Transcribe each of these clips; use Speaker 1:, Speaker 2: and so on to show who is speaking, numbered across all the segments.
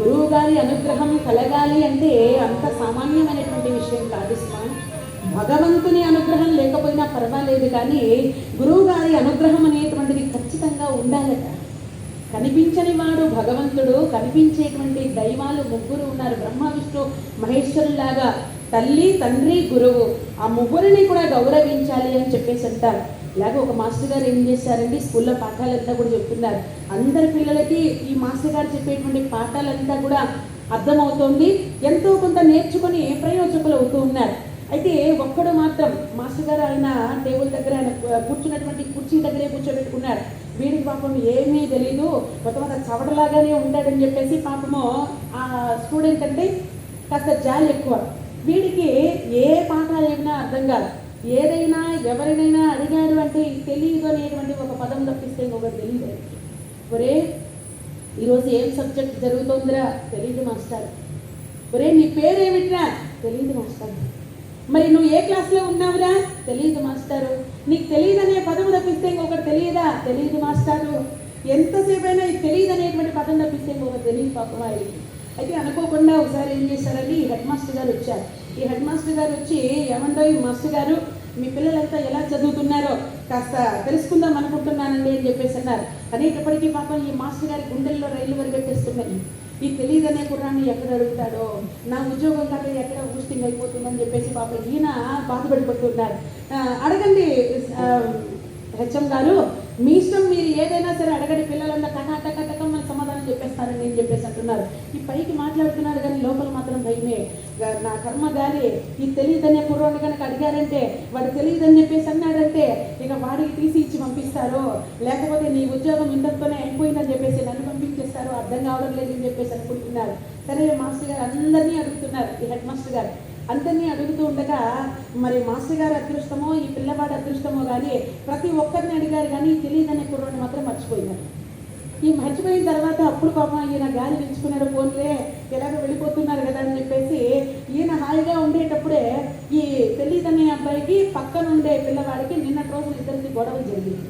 Speaker 1: గురువు గారి అనుగ్రహం కలగాలి అంటే అంత సామాన్యమైనటువంటి విషయం కాదు స్వామి. భగవంతుని అనుగ్రహం లేకపోయినా పర్వాలేదు కానీ గురువు గారి అనుగ్రహం అనేటువంటిది ఖచ్చితంగా ఉండాలట. కనిపించని వాడు భగవంతుడు కనిపించేటువంటి దైవాలు ముగ్గురు ఉన్నారు. బ్రహ్మ విష్ణు మహేశ్వరులాగా తల్లి తండ్రి గురువు ఆ ముగ్గురిని కూడా గౌరవించాలి అని చెప్పేసి అంటారు. ఇలాగ ఒక మాస్టర్ గారు ఏం చేశారండి? స్కూల్లో పాఠాలంతా కూడా చెప్తున్నారు. అందరి పిల్లలకి ఈ మాస్టర్ గారు చెప్పేటువంటి పాఠాలంతా కూడా అర్థమవుతోంది. ఎంతో కొంత నేర్చుకొని ప్రయోజకులు అవుతూ ఉన్నారు. అయితే ఒక్కడు మాత్రం మాస్టర్ గారు ఆయన టేబుల్ దగ్గర ఆయన కూర్చున్నటువంటి కుర్చీ దగ్గరే కూర్చోబెట్టుకున్నారు. వీడికి పాపం ఏమీ తెలీదు. మొత్తం అంతా చవటలాగానే ఉంటాడని చెప్పేసి పాపము ఆ స్టూడెంట్ అంటే కాస్త జాలి ఎక్కువ. వీడికి ఏ పాఠాలు ఏమైనా అర్థం కాదు. ఏదైనా ఎవరినైనా అడిగారు అంటే తెలియదు అనేటువంటి ఒక పదం తప్పిస్తే ఇంకొకటి తెలియదు. ఒరే ఈరోజు ఏం సబ్జెక్ట్ జరుగుతోందిరా? తెలియదు మాస్టర్. ఒరే నీ పేరేమిట్రా? తెలియదు మాస్టర్. మరి నువ్వు ఏ క్లాస్లో ఉన్నావురా? తెలియదు మాస్టారు. నీకు తెలియదనే పదం తప్పిస్తే ఇంకొకటి తెలియదా? తెలియదు మాస్టారు. ఎంతసేపు అయినా తెలియదు అనేటువంటి పదం తప్పిస్తే ఇంకొకటి తెలియదు పాపం వారికి అయితే అనుకోకుండా ఒకసారి ఏం చేశారని హెడ్ మాస్టర్ గారు వచ్చారు. ఈ హెడ్ మాస్టర్ గారు వచ్చి ఏమంటారు ఈ మాస్టర్ గారు మీ పిల్లలంతా ఎలా చదువుతున్నారో కాస్త తెలుసుకుందాం అనుకుంటున్నానండి అని చెప్పేసి అన్నారు. అనేటప్పటికీ పాపం ఈ మాస్టర్ గారి గుండెల్లో రైలు పరిగెట్టేస్తున్నాయి ఈ తెలియదనే కుర్రాన్ని ఎక్కడ అడుగుతాడో నా ఉద్యోగం కాక ఎక్కడ ఊస్టింగ్ అయిపోతుందని చెప్పేసి పాప ఈయన బాధపడిపోతున్నారు అడగండి హెచ్ఎం గారు మీ ఇష్టం మీరు ఏదైనా సరే అడగండి పిల్లలంతా టకా మన సమాధానం చెప్పేస్తారని నేను చెప్పేసి మాట్లాడుతున్నారు. ఈ పైకి మాట్లాడుతున్నారు కానీ లోపల మాత్రం భయమే. నా కర్మ గాలి ఈ తెలియదనే కుర్రోని కనుక అడిగారంటే వాడు తెలియదని చెప్పేసి అన్నాడంటే ఇక వాడికి తీసి ఇచ్చి పంపిస్తారు? లేకపోతే నీ ఉద్యోగం ఇంతతోనే అయిపోయిందని చెప్పేసి నన్ను పంపించేస్తారు? అర్థం కావడం లేదని చెప్పేసి అనుకుంటున్నారు. సరే మాస్టర్ గారు అందరినీ అడుగుతున్నారు ఈ హెడ్ మాస్టర్ గారు. అందరినీ అడుగుతూ ఉండగా మరి మాస్టర్ గారు అదృష్టమో ఈ పిల్లవాడు అదృష్టమో కానీ ప్రతి ఒక్కరిని అడిగారు కానీ తెలియదనే కుర్రోని మాత్రం మర్చిపోయినారు ఈ మర్చిపోయిన తర్వాత అప్పుడు పాపం ఈయన గాలి పెంచుకున్నాడు ఫోన్లే ఎలాగో వెళ్ళిపోతున్నారు కదా అని చెప్పేసి ఈయన హాయిగా ఉండేటప్పుడే ఈ తెలియదనే అబ్బాయికి పక్కన ఉండే పిల్లవాడికి నిన్నటి రోజు ఇద్దరికి గొడవ జరిగింది.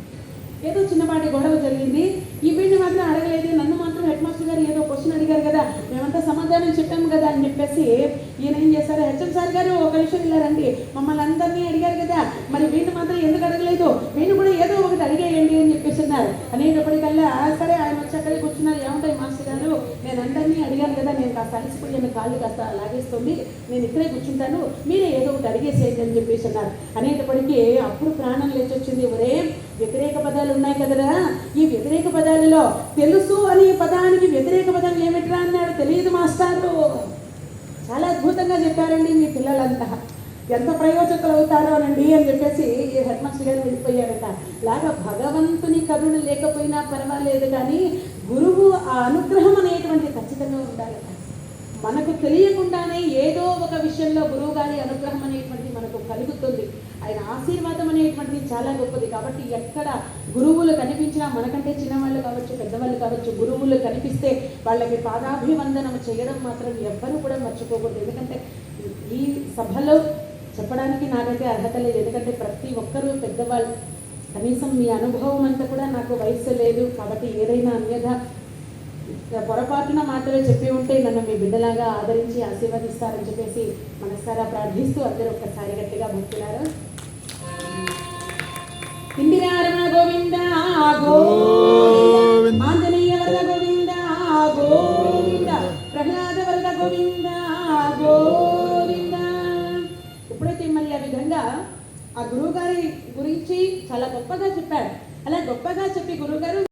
Speaker 1: ఏదో చిన్నపాటి గొడవ జరిగింది. ఈ వీడిని మాత్రం అడగలేదు. నన్ను మాత్రం హెడ్ మాస్టర్ గారు ఏదో క్వశ్చన్ అడిగారు కదా మేమంతా సమాధానం చెప్పాము కదా అని చెప్పేసి ఈయన ఏం చేశారు? హెచ్ఎం సార్ గారు ఒక విషయం వెళ్ళారండి మమ్మల్ని అందరినీ అడిగారు కదా. మరి వీడిని మాత్రం ఎందుకు అడగలేదు వీడిని కూడా ఏదో ఒకటి అడిగేయండి అని అనేటప్పటికల్లా సరే ఆయన వచ్చి అక్కడే కూర్చున్నారు. ఏమంటాయి మాస్టర్ గారు? నేను అందరినీ అడిగాను కదా నేను కాస్త అలసిపోయాను కాళ్ళు కాస్త లాగేస్తుంది. నేను ఇక్కడే కూర్చుంటాను. మీరే ఏదో ఒకటి అడిగేసేయండి అని చెప్పేసి అన్నారు. అనేటప్పటికీ అప్పుడు ప్రాణం లేచొచ్చింది. ఒరే వ్యతిరేక పదాలు ఉన్నాయి కదరా? ఈ వ్యతిరేక పదాలలో తెలుసు అనే పదానికి వ్యతిరేక పదం ఏమిట్రా? అన్నాడు. తెలియదు మాస్టారు. చాలా అద్భుతంగా చెప్పారండి మీ పిల్లలంతా. ఎంత ప్రయోజకులు అవుతారో అనండి అని చెప్పేసి ఈ హెడ్ మాస్టర్ గారు వెళ్ళిపోయారట. లాగా భగవంతుని కరుణ లేకపోయినా పర్వాలేదు కానీ గురువు ఆ అనుగ్రహం అనేటువంటి ఖచ్చితంగా ఉండాలట. మనకు తెలియకుండానే ఏదో ఒక విషయంలో గురువు గారి అనుగ్రహం అనేటువంటిది మనకు కలుగుతుంది. ఆయన ఆశీర్వాదం అనేటువంటిది చాలా గొప్పది. కాబట్టి ఎక్కడ గురువులు కనిపించినా మనకంటే చిన్నవాళ్ళు కావచ్చు పెద్దవాళ్ళు కావచ్చు గురువులు కనిపిస్తే వాళ్ళకి పాదాభివందనం చేయడం మాత్రం ఎవ్వరూ కూడా మర్చిపోకూడదు. ఎందుకంటే ఈ సభలో చెప్పడానికి నాకైతే అర్హత లేదు. ఎందుకంటే ప్రతి ఒక్కరూ పెద్దవాళ్ళు. కనీసం మీ అనుభవం అంతా కూడా నాకు వయసు లేదు. కాబట్టి ఏదైనా అన్యథ పొరపాటున మాటలు చెప్పి ఉంటే నన్ను మీ బిడ్డలాగా ఆదరించి ఆశీర్వదిస్తారని చెప్పేసి మనసారా ప్రార్థిస్తూ అందరూ ఒక్కసారి గట్టిగా భక్తులారా. ఇందిరారమణ గోవిందా గో గురువు గారి గురించి చాలా గొప్పగా చెప్పారు అలా గొప్పగా చెప్పి గురువు గారు